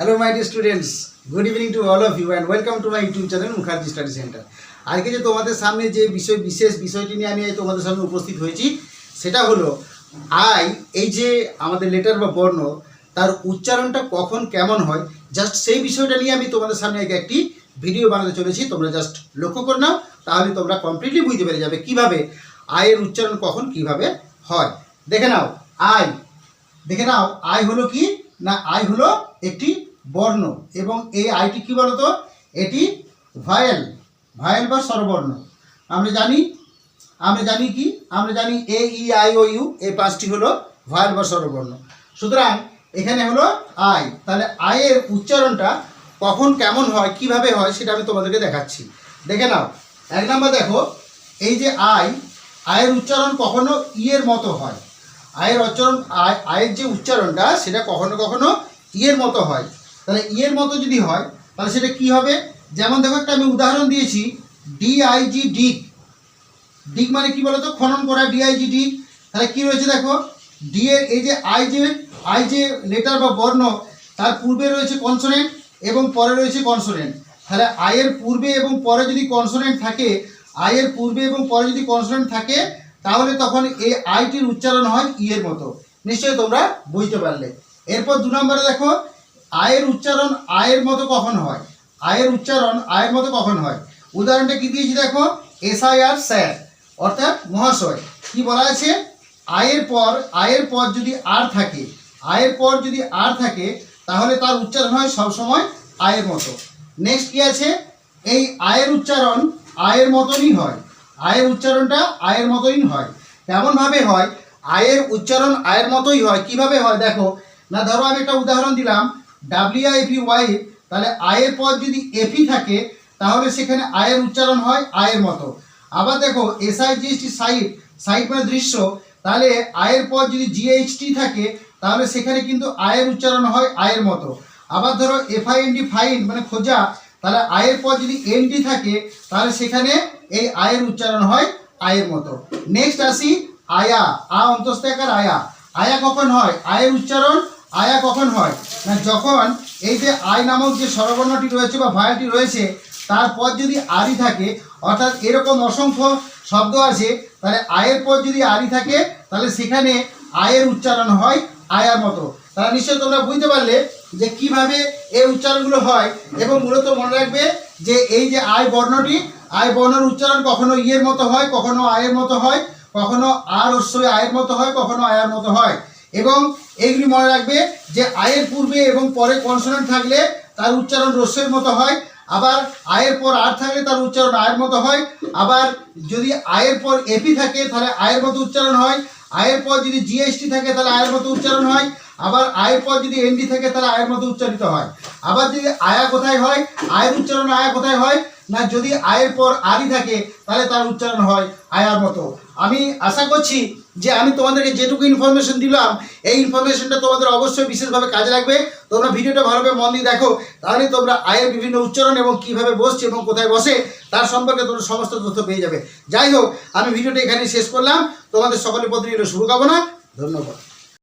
Hello my dear students good evening to all of you and welcome to my YouTube channel Mukherjee study centre আজকে যে তোমাদের সামনে যে বিষয় বিশেষ বিষয়টি নিয়ে আমি তোমাদের সামনে উপস্থিত হয়েছি, সেটা হলো, আই, এই যে আমাদের লেটার বা বর্ণ, তার উচ্চারণটা কখন কেমন হয় জাস্ট সেই বিষয়টা নিয়ে আমি তোমাদের সামনে আগে একটি ভিডিও বানাতে চলেছি। তোমরা জাস্ট লক্ষ্য করে নাও, তাহলে তোমরা কমপ্লিটলি বুঝতে পেরে যাবে কীভাবে আয়ের উচ্চারণ কখন কীভাবে হয়। দেখে নাও, আই, দেখে নাও আয় হলো কি? না আয় হলো একটি বর্ণ এবং এই আইটি কি বলতো? এটি ভায়েল ভায়েল বা স্বরবর্ণ। আমরা জানি আমরা জানি কি? আমরা জানি এ, ই, আই, ও, ইউ, এই পাঁচটি হলো ভায়েল বা স্বরবর্ণ। সুতরাং এখানে হলো আই। তাহলে আয়ের উচ্চারণটা কখন কেমন হয়, কীভাবে হয়, সেটা আমি তোমাদেরকে দেখাচ্ছি। দেখে নাও। এক নম্বর দেখো, এই যে আই আয়ের উচ্চারণ কখনো ইয়ের মতো হয়। আয়ের উচ্চারণ আয় আয়ের যে উচ্চারণটা, সেটা কখনো কখনো ইয়ের মতো হয়। তাহলে ইয়ের মতো যদি হয়, তাহলে সেটা কি হবে? যেমন দেখো একটা আমি উদাহরণ দিয়েছি ডিআইজি ডিক ডিক মানে কি বলতো? খনন করা ডিআইজি ডিক তাহলে কি রয়েছে দেখো? ডি এর এই যে আই যে আই যে লেটার বা বর্ণ, তার পূর্বে রয়েছে কনসোনেন্ট এবং পরে রয়েছে কনসোনেন্ট তাহলে আয়ের পূর্বে এবং পরে যদি কনসোনেন্ট থাকে আয়ের পূর্বে এবং পরে যদি কনসোনেন্ট থাকে, তাহলে তখন এই আইটির উচ্চারণ হয় ইয়ের মতো। নিশ্চয়ই তোমরা বুঝতে পারলে। এরপর দু নম্বরে দেখো আয়ের উচ্চারণ আয়ের মতো কখন হয়? আয়ের উচ্চারণ আয়ের মতো কখন হয়? উদাহরণটা কি দিয়েছি দেখো? এসআই আর স্যার, অর্থাৎ মহাশয়। কি বলা আছে? আয়ের পর আয়ের পর যদি আর থাকে, আয়ের পর যদি আর থাকে, তাহলে তার উচ্চারণ হয় সবসময় আয়ের মতো। নেক্সট কি আছে? এই আয়ের উচ্চারণ আয়ের মতনই হয়। আয়ের উচ্চারণটা আয়ের মতনই হয়। কেমনভাবে হয়, আয়ের উচ্চারণ আয়ের মতোই হয়। কীভাবে হয়? দেখো, না ধরো আমি একটা উদাহরণ দিলাম। ডাব্লিউ এফি ওয়াই তাহলে আয়ের পর যদি এফি থাকে, তাহলে সেখানে আয়ের উচ্চারণ হয় আয়ের মতো। আবার দেখো এসআই জিএসটি সাইট সাইট মানে দৃশ্য, তাহলে আয়ের পর যদি জিএইচটি থাকে, তাহলে সেখানে কিন্তু আয়ের উচ্চারণ হয় আয়ের মতো। আবার ধরো এফআইএনডি ফাইন মানে খোঁজা, তাহলে আয়ের পর যদি এনডি থাকে, তাহলে সেখানে এই আয়ের উচ্চারণ হয় আয়ের মতো। নেক্সট আসি, আয়া, আ অন্তস্থাকার আয়া। আয়া কখন হয়? আয়ের উচ্চারণ আয়া কখন হয়? না, যখন এই যে আয় নামক যে স্বরবর্ণটি রয়েছে বা ভায়াটি রয়েছে তারপর যদি আরি থাকে, অর্থাৎ এরকম অসংখ্য শব্দ আছে, তাহলে আয়ের পর যদি আরি থাকে, তাহলে সেখানে আয়ের উচ্চারণ হয় আয়ার মতো। তাহলে নিশ্চয়ই তোমরা বুঝতে পারলে যে কীভাবে এই উচ্চারণগুলো হয় এবং মূলত মনে রাখবে যে এই যে আয় বর্ণটি আয় বর্ণের উচ্চারণ কখনো ইয়ের মতো হয়, কখনো আয়ের মতো হয়, কখনো আর অবশ্যই আয়ের মতো হয়, কখনো আয়ার মতো হয়। এবং এইগুলি মনে রাখবে যে আয়ের পূর্বে এবং পরে কনসোনেন্ট থাকলে তার উচ্চারণ রস্যের মতো হয়, আবার আয়ের পর আর থাকলে তার উচ্চারণ আয়ের মতো হয়, আবার যদি আয়ের পর এপি থাকে তাহলে আয়ের মতো উচ্চারণ হয়, আয়ের পর যদি জিএসটি থাকে তাহলে আয়ের মতো উচ্চারণ হয়, আবার আয়ের পর যদি এনডি থাকে তাহলে আয়ের মতো উচ্চারিত হয়। আবার যদি আয়া কোথায় হয়? আয়ের উচ্চারণ আয়া কোথায় হয়? না যদি আয়ের পর আরই থাকে, তাহলে তার উচ্চারণ হয় আয়ার মতো। আমি আশা করছি যে আমি তোমাদেরকে যেটুকু ইনফরমেশন দিলাম, এই ইনফরমেশনটা তোমাদের অবশ্যই বিশেষভাবে কাজে লাগবে। তোমরা ভিডিওটা ভালোভাবে মন দিয়ে দেখো, তাহলে তোমরা আয়ের বিভিন্ন উচ্চারণ এবং কীভাবে বসছে এবং কোথায় বসে, তার সম্পর্কে তোমরা সমস্ত তথ্য পেয়ে যাবে। যাই হোক, আমি ভিডিওটা এখানে শেষ করলাম। তোমাদের সকলের প্রতি শুভকামনা, ধন্যবাদ।